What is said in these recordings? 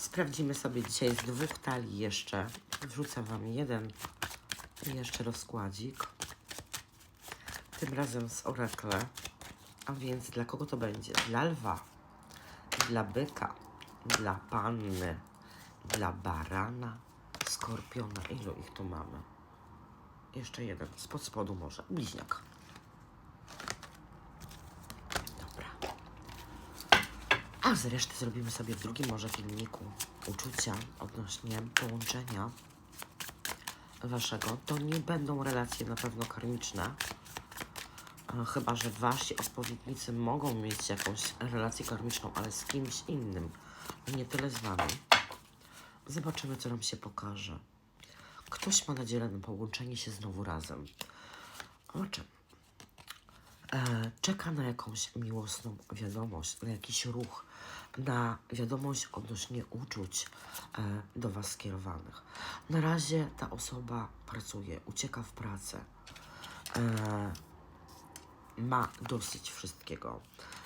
Sprawdzimy sobie dzisiaj z dwóch talii jeszcze. Wrzucę Wam jeden jeszcze rozkładzik. Tym razem z Oracle. A więc dla kogo to będzie? Dla lwa, dla byka, dla panny, dla barana, skorpiona. Ilu ich tu mamy? Jeszcze jeden, spod spodu może. Bliźniak. A z reszty zrobimy sobie w drugim może filmiku uczucia odnośnie połączenia waszego. To nie będą relacje na pewno karmiczne. Chyba, że wasi odpowiednicy mogą mieć jakąś relację karmiczną, ale z kimś innym. Nie tyle z wami. Zobaczymy, co nam się pokaże. Ktoś ma nadzieję na połączenie się znowu razem. O czym? E, czeka na jakąś miłosną wiadomość, na jakiś ruch, na wiadomość odnośnie uczuć e, do Was skierowanych. Na razie ta osoba pracuje, ucieka w pracę, e, ma dosyć wszystkiego,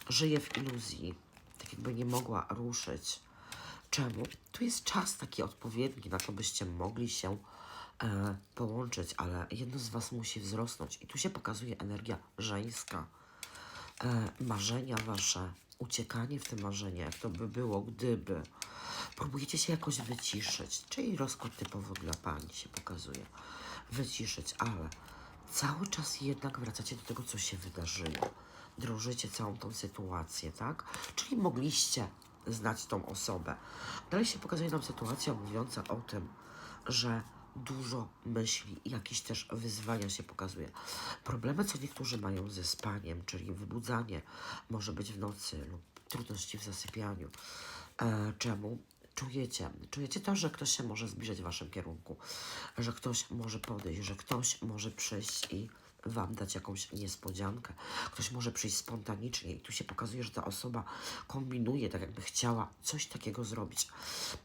żyje w iluzji, tak jakby nie mogła ruszyć. Czemu? Tu jest czas taki odpowiedni na to, byście mogli się e, połączyć, ale jedno z Was musi wzrosnąć. I tu się pokazuje energia żeńska. E, marzenia Wasze, uciekanie w te marzenia, jak to by było, gdyby. Próbujecie się jakoś wyciszyć, czyli rozkład typowo dla Pani się pokazuje. Wyciszyć, ale cały czas jednak wracacie do tego, co się wydarzyło. Drążycie całą tą sytuację, tak? Czyli mogliście znać tą osobę. Dalej się pokazuje nam sytuacja mówiąca o tym, że dużo myśli jakieś też wyzwania się pokazuje. Problemy, co niektórzy mają ze spaniem, czyli wybudzanie może być w nocy lub trudności w zasypianiu. E, czemu? Czujecie, czujecie to, że ktoś się może zbliżać w waszym kierunku, że ktoś może podejść, że ktoś może przyjść i wam dać jakąś niespodziankę. Ktoś może przyjść spontanicznie i tu się pokazuje, że ta osoba kombinuje, tak jakby chciała coś takiego zrobić.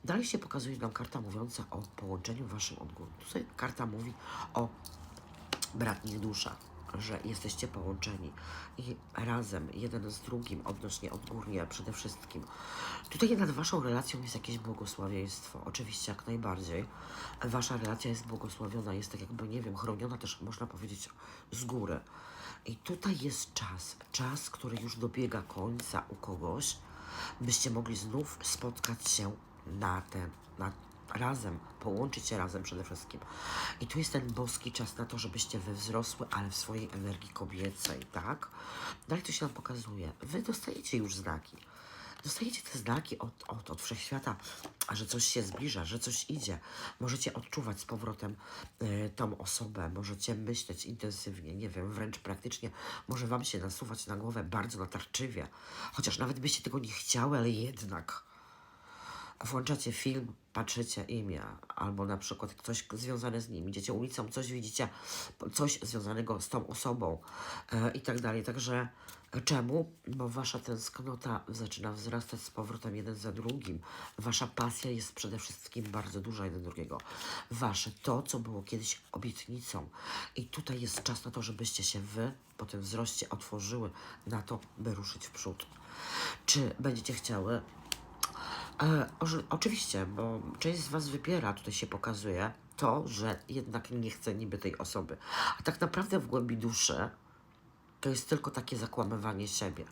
Dalej się pokazuje nam karta mówiąca o połączeniu waszym odgórzu. Tutaj karta mówi o bratnich duszach, że jesteście połączeni i razem, jeden z drugim, odnośnie odgórnie przede wszystkim. Tutaj nad waszą relacją jest jakieś błogosławieństwo, oczywiście jak najbardziej. Wasza relacja jest błogosławiona, jest tak jakby, nie wiem, chroniona też można powiedzieć z góry. I tutaj jest czas, czas, który już dobiega końca u kogoś, byście mogli znów spotkać się na ten, na razem, połączyć się razem przede wszystkim. I tu jest ten boski czas na to, żebyście wy wzrosły, ale w swojej energii kobiecej, tak? Dalej to się nam pokazuje. Wy dostajecie już znaki. Dostajecie te znaki od, od, od wszechświata, że coś się zbliża, że coś idzie. Możecie odczuwać z powrotem y, tą osobę, możecie myśleć intensywnie, nie wiem, wręcz praktycznie może Wam się nasuwać na głowę bardzo natarczywie. Chociaż nawet byście tego nie chciały, ale jednak włączacie film, patrzycie imię, albo na przykład coś związane z nim, idziecie ulicą, coś widzicie, coś związanego z tą osobą e, i tak dalej. Także e, czemu? Bo wasza tęsknota zaczyna wzrastać z powrotem jeden za drugim. Wasza pasja jest przede wszystkim bardzo duża jeden drugiego. Wasze to, co było kiedyś obietnicą. I tutaj jest czas na to, żebyście się wy po tym wzroście otworzyły na to, by ruszyć w przód. Czy będziecie chciały Oczywiście, bo część z Was wybiera, tutaj się pokazuje, to, że jednak nie chce niby tej osoby. A tak naprawdę w głębi duszy to jest tylko takie zakłamywanie siebie.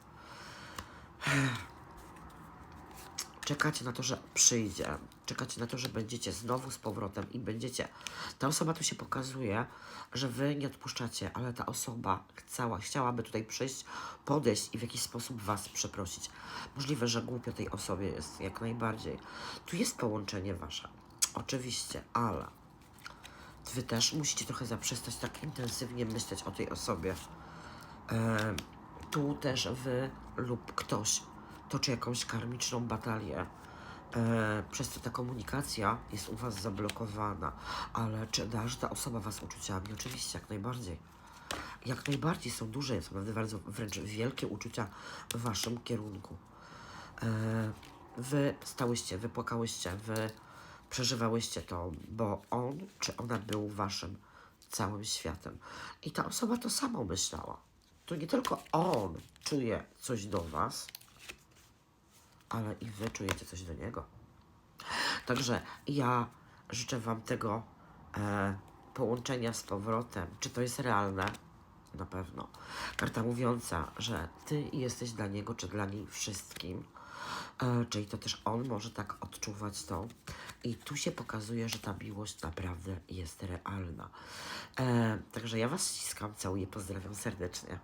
Czekacie na to, że przyjdzie. Czekacie na to, że będziecie znowu z powrotem i będziecie. Ta osoba tu się pokazuje, że wy nie odpuszczacie, ale ta osoba chciała, chciałaby tutaj przyjść, podejść i w jakiś sposób was przeprosić. Możliwe, że głupio tej osobie jest, jak najbardziej. Tu jest połączenie wasze. Oczywiście, ale wy też musicie trochę zaprzestać tak intensywnie myśleć o tej osobie. Tu też wy lub ktoś toczy jakąś karmiczną batalię, e, przez co ta komunikacja jest u was zablokowana. Ale czy darzy ta osoba was uczuciami? Oczywiście, jak najbardziej. Jak najbardziej są duże, są naprawdę bardzo wręcz wielkie uczucia w waszym kierunku. E, wy stałyście, wy płakałyście, wy przeżywałyście to, bo on czy ona był waszym całym światem. I ta osoba to samo myślała. To nie tylko on czuje coś do was, ale i wy czujecie coś do niego. Także ja życzę Wam tego e, połączenia z powrotem. Czy to jest realne? Na pewno. Karta mówiąca, że Ty jesteś dla niego czy dla niej wszystkim. E, czyli to też on może tak odczuwać to. I tu się pokazuje, że ta miłość naprawdę jest realna. E, także ja Was ściskam, całuję, pozdrawiam serdecznie.